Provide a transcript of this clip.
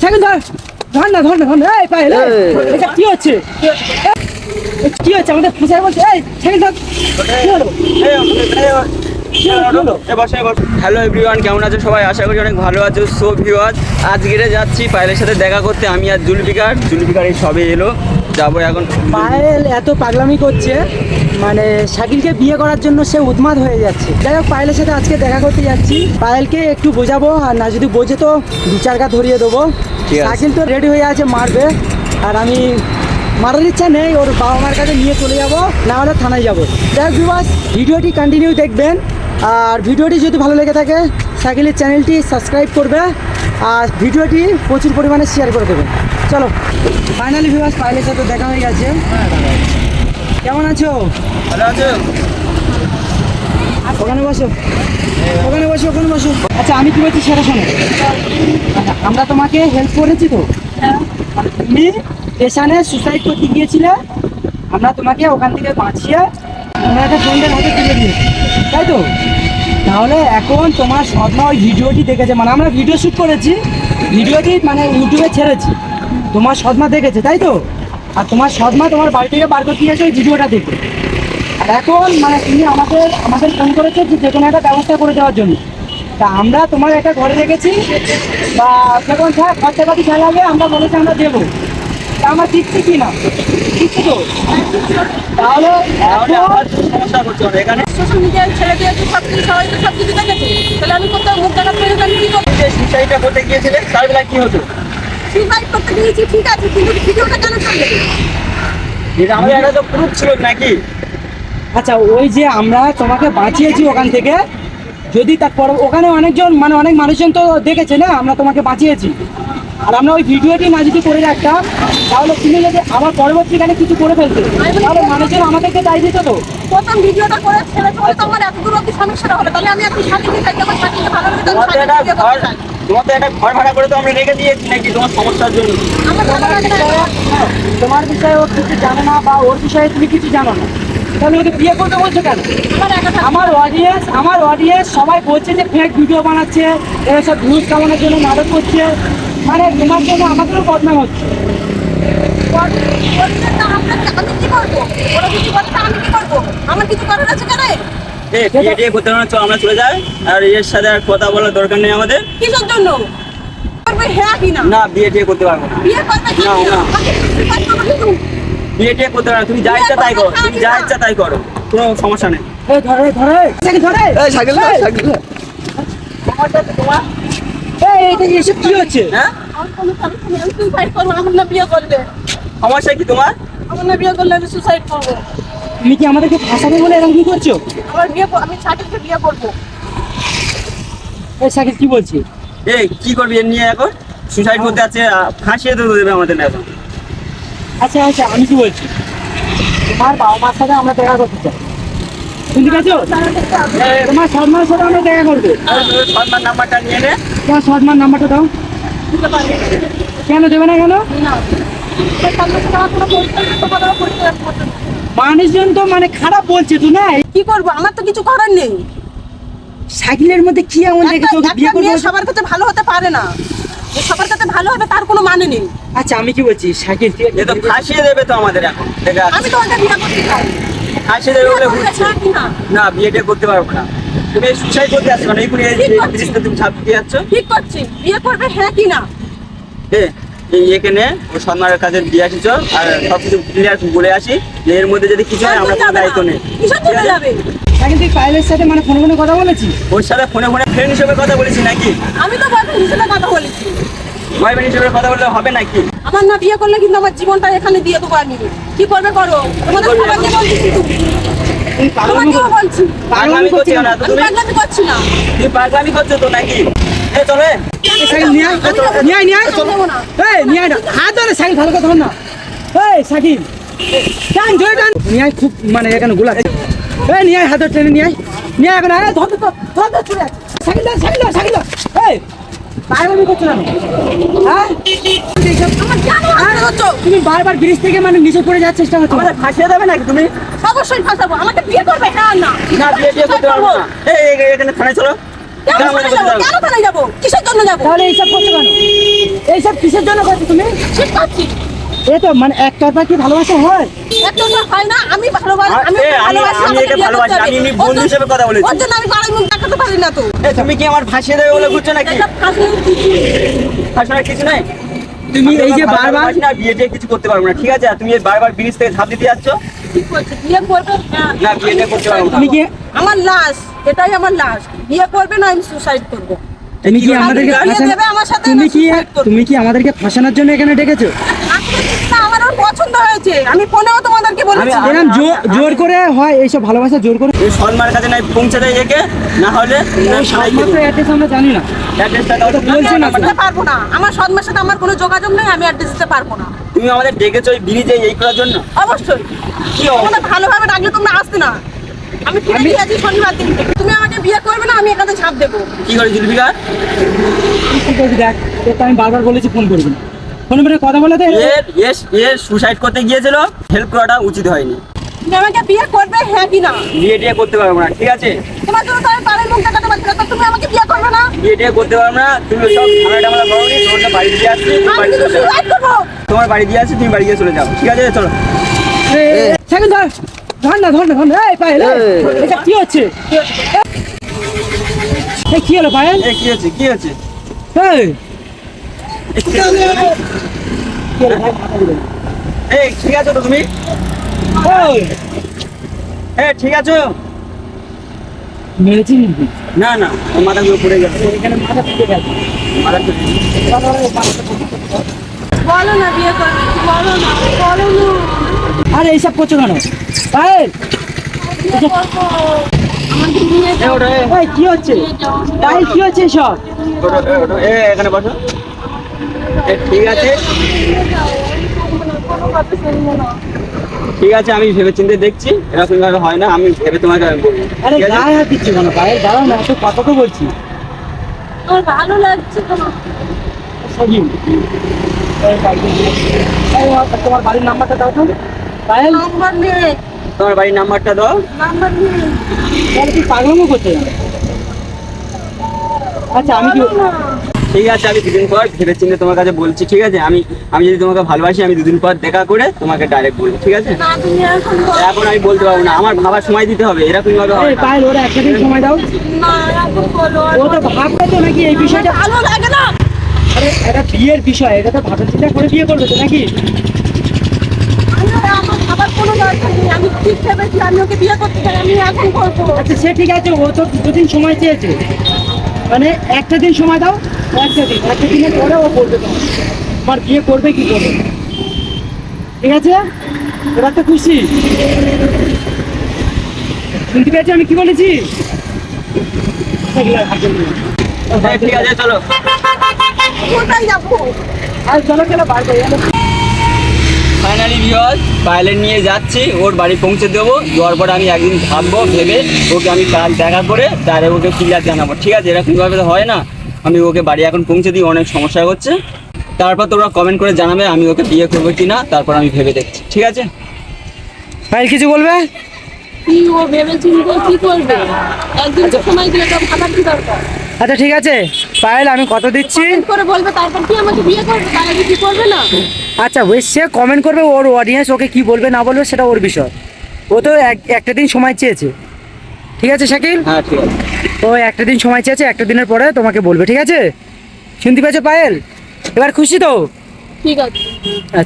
Cycle ধর। ধর না ধর না ধর না। এই এই। এটা কি হচ্ছে? কি হচ্ছে? আমাদের ফুসার বলছে এই সাইকেল ধর। কি হলো? হ্যালো এভরিওয়ান কেমন আছো সবাই? আশা করি অনেক ভালো আছো। সো ভিউয়ার আজকে যাচ্ছি পায়েলের সাথে দেখা করতে। আমি আর জুলফিকার। জুলফিকার এই সবে এলো। যাব এখন। পায়েল এত পাগলামি করছে। মানে শাকিলকে বিয়ে করার জন্য সে উদ্মাদ হয়ে যাচ্ছে। যাই হোক পায়েলের সাথে আজকে দেখা করতে যাচ্ছি। পায়েলকে একটু বোঝাবো আর না যদি বোঝে তো দু ধরিয়ে দেবো। শাকিল তো রেডি হয়ে আছে মারবে। আর আমি মারার ইচ্ছা নেই ওর বাবা মার কাছে নিয়ে চলে যাব না হলে থানায় যাব। যাই হোক বিবাস ভিডিওটি কন্টিনিউ দেখবেন। আর ভিডিওটি যদি ভালো লেগে থাকে শাকিলের চ্যানেলটি সাবস্ক্রাইব করবে আর ভিডিওটি প্রচুর পরিমাণে শেয়ার করে দেবেন চলো ফাইনালি ভিবাস পায়েলের সাথে দেখা হয়ে গেছে। কেমন আছো? ভালো আছো? ওখানে বসো। ওখানে বসো ওখানে বসো। আচ্ছা আমি কি বলছি সেটা শোনো। আচ্ছা, আমরা তোমাকে হেল্প করেছি তো? তুমি স্টেশনে সুসাইড করতে গিয়েছিলে আমরা তোমাকে ওখান থেকে বাঁচিয়ে তোমার একটা ফ্রেন্ডের হাতে তুলে দিয়েছি। তাই তো? তাহলে এখন তোমার সদমা ওই ভিডিওটি দেখেছে মানে আমরা ভিডিও শ্যুট করেছি ভিডিওটি মানে ইউটিউবে ছেড়েছি। তোমার সদমা দেখেছে তাই তো? আর তোমার সদমা তোমার বাড়ি থেকে বার করতে গিয়েছে ওই ভিডিওটা দেখে। আর এখন মানে তুমি আমাদের আমাদের ফোন করেছ যে যে কোনো একটা ব্যবস্থা করে দেওয়ার জন্য। তা আমরা তোমার একটা ঘরে রেখেছি বা যখন থাক খরচাপাতি যা লাগে আমরা বলেছি আমরা দেবো। তা আমার দিচ্ছি কি না? দিচ্ছি তো। তাহলে এখন সোশ্যাল মিডিয়ায় ছেড়ে দিয়েছি সব কিছু সবাই তো সব কিছু দেখেছে তাহলে আমি কোথাও মুখ দেখাতে পেরে আমি কি করব? যে সুসাইডটা করতে গিয়েছিলে তার বেলা কি হতো? সুইসাইড করতে দিয়েছি ঠিক আছে কিন্তু ভিডিওটা কেন ছাড়লে? এটা আমাদের একটা তো প্রুফ ছিল নাকি? আচ্ছা ওই যে আমরা তোমাকে বাঁচিয়েছি ওখান থেকে যদি তারপর ওখানে অনেকজন মানে অনেক মানুষজন তো দেখেছে না আমরা তোমাকে বাঁচিয়েছি। আর আমরা ওই ভিডিওটি না যদি করে রাখতাম তাহলে তুমি যদি আবার পরবর্তীকালে কিছু করে ফেলতে তাহলে মানুষজন আমাদেরকে দায় দিত তো। প্রথম ভিডিওটা করে ছেড়ে চলে তো এত দূর অব্দি সমস্যাটা হলো তাহলে আমি এখন সাথে থাকি আমার সাথে ভালো লাগে তোমার তো একটা ঘর ভাড়া করে তো আমরা রেখে দিয়েছি নাকি তোমার সমস্যার জন্য? তোমার বিষয়ে ও কিছু জানে না বা ওর বিষয়ে তুমি কিছু জানো না। তাহলে ওকে বিয়ে করতে বলছো কেন? আমার অডিয়েন্স আমার অডিয়েন্স সবাই বলছে যে ফেক ভিডিও বানাচ্ছে এরা সব ভিউজ কামানোর জন্য নাটক করছে। মানে তোমার জন্য আমাদেরও বদনাম হচ্ছে। আমি কি করব? ওরা কিছু করে তা আমি কি করব? আমার কিছু করার আছে কেন? বিয়ে টিয়ে করতে হবে না চল আমরা চলে যাই। আর এর সাথে আর কথা বলার দরকার নেই আমাদের। কিসের জন্য? হ্যাঁ কি না না বিয়ে টিয়ে করতে পারব না। বিয়ে না, টিয়ে করতে পারব তুমি যা ইচ্ছা তাই করো। তুমি যা ইচ্ছা তাই করো। কোনো সমস্যা নেই। এই ধরে ধরে ধরে সাইকেল সাইকেল এই কি হচ্ছে? হ্যাঁ? সমস্যা কি তোমার? আমার না বিয়ে করলে আমি সুসাইড করব। তুমি কি আমাদেরকে ফাঁসাবে বলে এরকম কি করছ? আমার বিয়ে কর- আমি ছাটিকে বিয়ে করব। এই সাইকেল কি বলছি? এই কি করবি এর নিয়ে এখন? সুসাইড করতে আছে ফাঁসিয়ে তো দেবে আমাদের এখন। আচ্ছা আচ্ছা আমি কি বলছি? তোমার বাবা মার সাথে আমরা দেখা করতে চাই। শুনতে পাচ্ছো তোমার সদমার সাথে আমরা দেখা করব। নাম্বারটা নিয়ে নে। তোমার সদমার নাম্বারটা দাও। কেন দেবে না কেন? না। মানুষজন তো মানে খারাপ বলছে তো না? কি করব? আমার তো কিছু করার নেই। সাইকেলের মধ্যে কি এমন একটা দেখেছ? বিয়ে করব সবার কাছে ভালো হতে পারে না। যে সবার কাছে ভালো হবে তার কোনো মানে নেই। আচ্ছা আমি কি বলছি? সাইকেল তুই এ তো ফাঁসিয়ে দেবে তো আমাদের এখন। দেখে আমি তো ওকে বিয়ে করতে চাই। ফাঁসিয়ে দেবে বলে হ্যাঁ না। না বিয়ে টিয়ে করতে পারব না। তুমি সুসাইড করতে আসছো না ঠিক আছে। ব্রিজটা তুমি ঝাঁপ দিয়ে যাচ্ছ? ঠিক করছি। বিয়ে করবে হ্যাঁ কি না? এ এই এখানে ও সম্মানের কাছে দিয়ে আসিছ আর সব কিছু ক্লিয়ার বলে আসি যে এর মধ্যে যদি কিছু হয় আমরা কোনো দায়িত্ব নেই। সাইকেল তুই সাথে মানে ফোনে ফোনে কথা বলেছিস? ওর সাথে ফোনে ফোনে ফ্রেন্ড হিসেবে কথা বলেছি নাকি? আমি তো বয়ফ্রেন্ড হিসেবে কথা বলেছি। বোন হিসেবে কথা বললে হবে নাকি? আমার না বিয়ে করলে কিন্তু আমার জীবনটা এখানে দিয়ে দেবো আমি। কি করবে করো? তোমাদের সবাইকে বলছি তোমাকেও বলছি। পাগলামি করছি না। তুমি পাগলামি করছি তো নাকি? চলে সাইকেল নিয়ে নিয়ে নিয়ে আয়। আমি যাব না। এই নিয়ে না। হাত ধরে সাইকেল ভালো কথা না। এই সাইকেল টান ধরে টান। নিয়ে খুব মানে এখানে গোলা। এই নিয়ে হাত ধরে টেনে নিয়ে নিয়ে এখন আয় ধর ধর ধর ধর চলে সাইকেল ধর সাইকেল ধর সাইকেল এই পাগলামি করছ না হ্যাঁ? এইসব- আমার কেন হাত ধরছো? তুমি বারবার ব্রিজ থেকে মানে নিচে পড়ে যাওয়ার চেষ্টা করছ। আমাদের ফাঁসিয়ে দেবে নাকি তুমি? অবশ্যই ফাঁসাবো। আমাকে বিয়ে করবে? হ্যাঁ না। না বিয়ে টিয়ে করতে পারব না। এই এই- এখানে থানায় চলো। কিসের জন্য যাব? তাহলে এইসব করছ কেন? এইসব কিসের জন্য করছ তুমি? ঠিক পাচ্ছি এ তো মানে একতরফা কি ভালোবাসা হয়? একটা হয় না আমি ভালোবাসি আমি এ, ওকে আমি- ভালোবাসি আমি একে ভালোবাসি, আমি এমনি বন্ধু হিসেবে কথা বলেছি। ওর জন্য আমি বাড়ির মুখ দেখাতে পারি না তো। তুমি কি আমার ফাঁসিয়ে দেবে বলে ঘুরছো নাকি? এটা কিছু নাই? তুমি এই যে বারবার না কিছু করতে পারব না ঠিক আছে? তুমি এই বারবার ব্রিজ থেকে ঝাঁপ দিতে যাচ্ছ? বিয়ে করবে। না। বিয়ে করতে পারব তুমি কি আমার লাশ এটাই আমার লাশ। বিয়ে করবে না আমি সুসাইড করব। তুমি কি কি আমাদেরকে বিয়ে ফাঁসানো- দেবে আমার সাথে তুমি কি suicide তুমি কি আমাদেরকে ফাঁসানোর জন্য এখানে ডেকেছো? পছন্দ হয়েছে। আমি ফোনেও তোমাদেরকে বলেছি। এরকম জোর করে হয় এইসব ভালোবাসা জোর করে এই সলমার কাছে নাই পৌঁছে দেয় একে না হলে একমাত্র অ্যাড্রেস আমরা জানি না। তো আমি না পারব না। আমার সৎমার সাথে আমার কোনো যোগাযোগ নেই আমি অ্যাড্রেস দিতে পারব না। তুমি আমাদের ডেকেছো ওই ব্রিজে এই করার জন্য? অবশ্যই। কি তোমরা ভালোভাবে ডাকলে তোমরা আসতে না। আমি ফিরে গিয়েছি শনিবার দিন তুমি আমাকে বিয়ে করবে না আমি এখানে ছাপ দেবো। কি করে জুলফিকার? কি করবি দেখ তো আমি বারবার বলেছি ফোন করবি না। ফোন করে কথা বলে এর এস এর সুসাইড করতে গিয়েছিল হেল্প করাটা উচিত হয়নি। তুমি আমাকে বিয়ে করবে হ্যাঁ কি না? বিয়ে টিয়ে করতে পারব না ঠিক আছে? তোমার জন্য তো আমি বাড়ির মুখ দেখাতে পারছি না তুমি আমাকে বিয়ে করবে না? বিয়ে টিয়ে করতে পারব না তুমি সব ঝামেলা টামেলা করো নি তোমার বাড়ি দিয়ে আসছি বাড়ি চলে যাও। তোমার বাড়ি দিয়ে আসছি তুমি বাড়ি গিয়ে চলে যাও ঠিক আছে? চলো। সেকেন্ড ধর ধর না ধর না ধর না এই পায়েল এই, এটা কি হচ্ছে? এই কি হলো পায়েল? এ কি হচ্ছে কি হচ্ছে? এই। এই ঠিক আছো তো তুমি? এ ঠিক আছো? মেরেছি না না মাথা গুলো পড়ে গেছে। এখানে মাথা থেকে গেছে। মাথা বলো না বিয়ে করবে কি বলো না বলো না। আরে এইসব করছ কেন? পায়েল কি হচ্ছে? কি হচ্ছে এ, এখানে বসো। ঠিক আছে। ঠিক আছে আমি ভেবে চিন্তে দেখছি। এরকম ভাবে হয় না আমি ভেবে তোমাকে আমি বলব। আরে? গায়ে হাত দিচ্ছি কেন? পায়েল দাঁড়াও না এত কথা তো বলছি। আমার ভালো লাগছে তোমার বাড়ির নাম্বারটা দাও তো। পায়েল নাম্বার নেই। তোমার বাড়ির নাম্বারটা দাও। নাম্বার নেই। তাহলে তুই পাগলামো করছে আচ্ছা আমি কি ঠিক আছে আমি দুদিন পর ভেবে চিন্তে তোমার কাছে বলছি ঠিক আছে? আমি আমি যদি তোমাকে ভালোবাসি আমি দুদিন পর দেখা করে তোমাকে ডাইরেক্ট বলব ঠিক আছে? এখন আমি বলতে পারব না আমার ভাবার সময় দিতে হবে এরকম ভাবে হবে। পায়েল ওরা একটা দিন সময় দাও। ও তো ভাববে তো নাকি এই বিষয়টা ভালো লাগে না। আরে এটা বিয়ের বিষয় এটা তো ভাবে চিন্তা করে বিয়ে করবে তো নাকি? আমার খাবার কোনো দরকার নেই আমি ঠিক আমি ওকে বিয়ে করতে চাই আমি এখন করব। আচ্ছা সে ঠিক আছে ও তো দুদিন সময় চেয়েছে। মানে একটা দিন সময় দাও একটা দিন একটা দিনের পরে ও বলবে তোমার। তোমার বিয়ে করবে কি করবে? ঠিক আছে? এবার তো খুশি। শুনতে পেয়েছি আমি কি বলেছি। হ্যাঁ, ঠিক আছে চলো। কোথায় যাব? আর চলো করে গেলো ফাইনালি ভিওস পাইলট নিয়ে যাচ্ছি। ওর বাড়ি পৌঁছে দেবো। যাওয়ার পরে আমি একদিন ভাববো ভেবে ওকে আমি কাল দেখা করে ডাইরেক্ট ওকে ক্লিয়ার জানাব। ঠিক আছে এরকমভাবে তো হয় না। আমি ওকে বাড়ি এখন পৌঁছে দিই অনেক সমস্যা হচ্ছে। তারপর তোমরা কমেন্ট করে জানাবে আমি ওকে বিয়ে করব কি না তারপর আমি ভেবে দেখছি। ঠিক আছে? ভাই কিছু বলবে? কি ও ভেবে চিন্তে কি করবে? একদিন সময় দিলে তো ভাবার কি দরকার? আচ্ছা ঠিক আছে। পায়েল আমি কত দিচ্ছি? করে বলবে? তারপর কি আমাকে বিয়ে করবে? তার আগে কি করবে না? আচ্ছা ওই সে কমেন্ট করবে ওর অডিয়েন্স ওকে কি বলবে না বলবে সেটা ওর বিষয়। ও তো এক একটা দিন সময় চেয়েছে। ঠিক আছে শাকিল? হ্যাঁ ঠিক আছে। ও একটা দিন সময় চেয়েছে একটা দিনের পরে তোমাকে বলবে ঠিক আছে? শুনতে পেয়েছ পায়েল? এবার খুশি তো? ঠিক আছে। আচ্ছা।